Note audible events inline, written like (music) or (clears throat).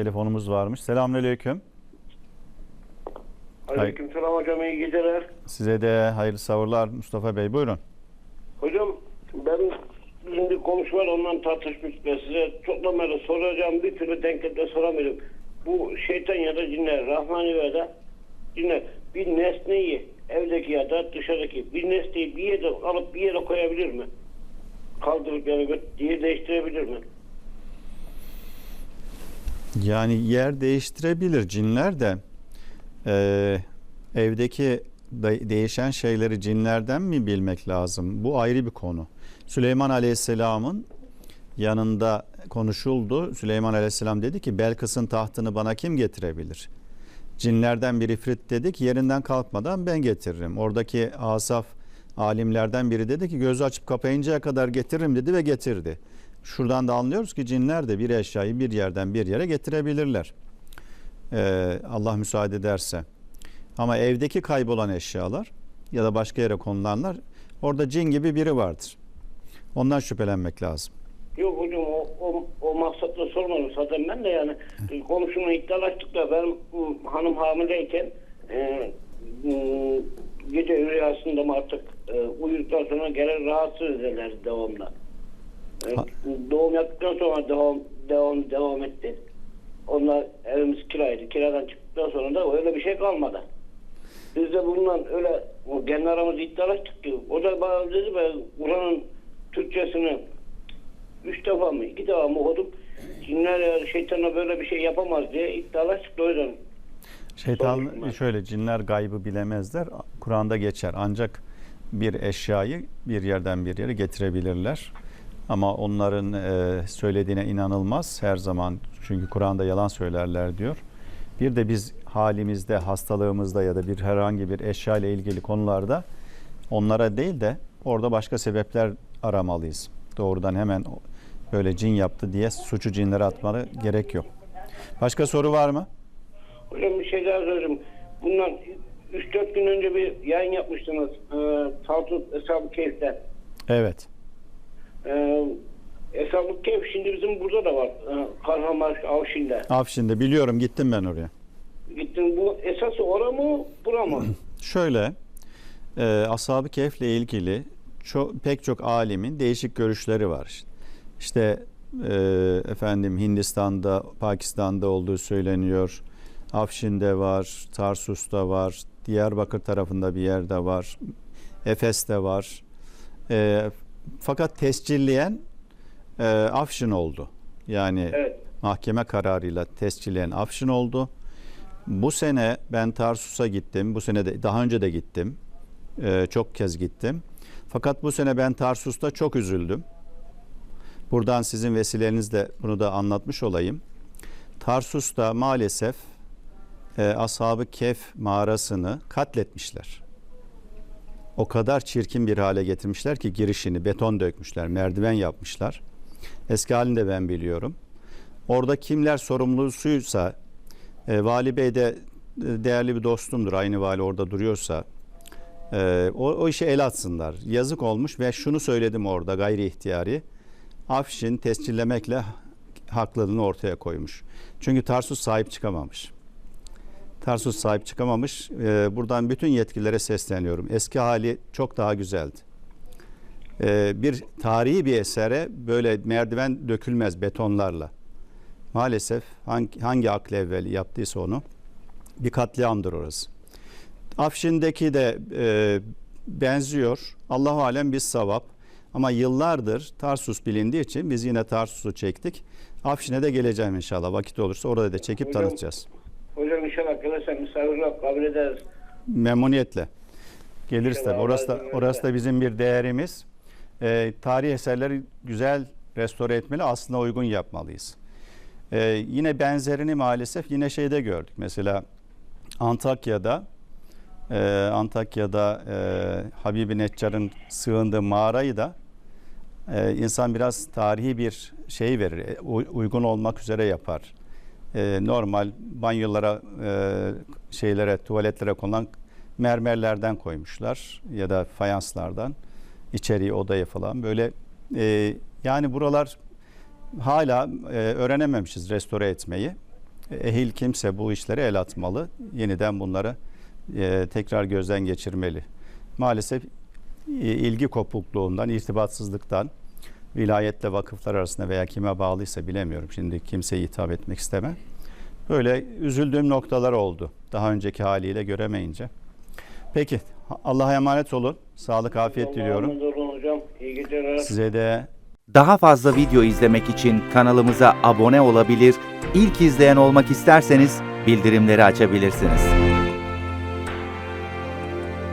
Telefonumuz varmış. Selamünaleyküm. Aleykümselam hocam iyi geceler. Size de hayırlı savurlar Mustafa Bey. Buyurun. Hocam ben bizim bir komşu var ondan tartışmış ben size çoktan beri soracağım bir türlü denk de soramıyorum. Bu şeytan ya da cinler, Rahmani ya da cinler bir nesneyi evdeki ya da dışarıdaki bir nesneyi bir yere alıp bir yere koyabilir mi? Kaldırıp gö- diye değiştirebilir mi? Yani yer değiştirebilir cinler de eee, evdeki de- değişen şeyleri cinlerden mi bilmek lazım? Bu ayrı bir konu. Süleyman Aleyhisselam'ın yanında konuşuldu. Süleyman Aleyhisselam dedi ki Belkıs'ın tahtını bana kim getirebilir? Cinlerden bir ifrit dedi ki yerinden kalkmadan ben getiririm. Oradaki asaf alimlerden biri dedi ki gözü açıp kapayıncaya kadar getiririm dedi ve getirdi. Şuradan da anlıyoruz ki cinler de bir eşyayı bir yerden bir yere getirebilirler. Ee, Allah müsaade ederse. Ama evdeki kaybolan eşyalar ya da başka yere konulanlar orada cin gibi biri vardır. Ondan şüphelenmek lazım. Yok hocam o, o, o maksatla sormadım zaten ben de yani komşumla iddialaştık da ben ım, hanım hamileyken e, ım, gece rüyasında mı artık e, uyuduktan sonra gelen rahatsız ederler devamlı. Ha. doğum yaptıktan sonra devam devam devam etti. Onlar evimiz kiraydı. Kiradan çıktıktan sonra da öyle bir şey kalmadı. Biz de bundan öyle o kendi aramızda iddialaştık ki o da bana dedi ben Kur'an'ın Türkçesini üç defa mı iki defa mı okudum. Cinler şeytana böyle bir şey yapamaz diye iddialaştık da o yüzden. Şeytan şöyle cinler gaybı bilemezler. Kur'an'da geçer. Ancak bir eşyayı bir yerden bir yere getirebilirler. Ama onların e, söylediğine inanılmaz her zaman. Çünkü Kur'an'da yalan söylerler diyor. Bir de biz halimizde, hastalığımızda ya da bir herhangi bir eşya ile ilgili konularda onlara değil de orada başka sebepler aramalıyız. Doğrudan hemen böyle cin yaptı diye suçu cinlere atmalı gerek yok. Başka soru var mı? Hocam bir şey daha söyleyeyim. Bundan 3-4 gün önce bir yayın yapmıştınız. E, Taltut Eshab-ı. Evet. E, Eshab-ı Keyif şimdi bizim burada da var. E, Kahramanmaraş Avşin'de. Afşin'de biliyorum gittim ben oraya. Gittin bu esası ora mı bura mı? (clears throat) Şöyle e, Ashab-ı Kehf'le ilgili çok, pek çok alimin değişik görüşleri var. İşte e, efendim Hindistan'da, Pakistan'da olduğu söyleniyor. Afşin'de var, Tarsus'ta var, Diyarbakır tarafında bir yerde var, Efes'te var. E, fakat tescilleyen e, Afşin oldu. Yani Evet. mahkeme kararıyla tescilleyen Afşin oldu. Bu sene ben Tarsus'a gittim. Bu sene de daha önce de gittim. Ee, çok kez gittim. Fakat bu sene ben Tarsus'ta çok üzüldüm. Buradan sizin vesilenizle bunu da anlatmış olayım. Tarsus'ta maalesef e, Ashab-ı Kehf mağarasını katletmişler. O kadar çirkin bir hale getirmişler ki girişini beton dökmüşler, merdiven yapmışlar. Eski halini de ben biliyorum. Orada kimler sorumlusuysa e, Vali Bey de e, değerli bir dostumdur. Aynı vali orada duruyorsa e, o, o işe el atsınlar. Yazık olmuş ve şunu söyledim orada gayri ihtiyari. Afşin tescillemekle haklılığını ortaya koymuş. Çünkü Tarsus sahip çıkamamış. Tarsus sahip çıkamamış. E, buradan bütün yetkililere sesleniyorum. Eski hali çok daha güzeldi. E, bir tarihi bir esere böyle merdiven dökülmez betonlarla. Maalesef hangi, hangi aklı evveli yaptıysa onu bir katliamdır orası. Afşin'deki de e, benziyor. Allahu alem bir savap. Ama yıllardır Tarsus bilindiği için biz yine Tarsus'u çektik. Afşin'e de geleceğim inşallah. Vakit olursa orada da çekip tanıtacağız. Hocam inşallah gelirsen misafirler kabul ederiz. Memnuniyetle. Geliriz tabii. Orası da, orası da bizim bir değerimiz. Ee, tarihi eserleri güzel restore etmeli, aslında uygun yapmalıyız. Ee, yine benzerini maalesef yine şeyde gördük. Mesela Antakya'da e, Antakya'da e, Habibi Neccar'ın sığındığı mağarayı da e, insan biraz tarihi bir şey verir, e, uy- uygun olmak üzere yapar. E, normal banyolara, e, şeylere, tuvaletlere konulan mermerlerden koymuşlar ya da fayanslardan içeriği odaya falan böyle e, yani buralar hala e, öğrenememişiz restore etmeyi. ehil kimse bu işlere el atmalı. Yeniden bunları e, tekrar gözden geçirmeli. Maalesef e, ilgi kopukluğundan, irtibatsızlıktan vilayetle vakıflar arasında veya kime bağlıysa bilemiyorum. Şimdi kimseye hitap etmek istemem. Böyle üzüldüğüm noktalar oldu. Daha önceki haliyle göremeyince. Peki Allah'a emanet olun. Sağlık, afiyet diliyorum. emanet olun hocam. İyi geceler. Size de Daha fazla video izlemek için kanalımıza abone olabilir, ilk izleyen olmak isterseniz bildirimleri açabilirsiniz.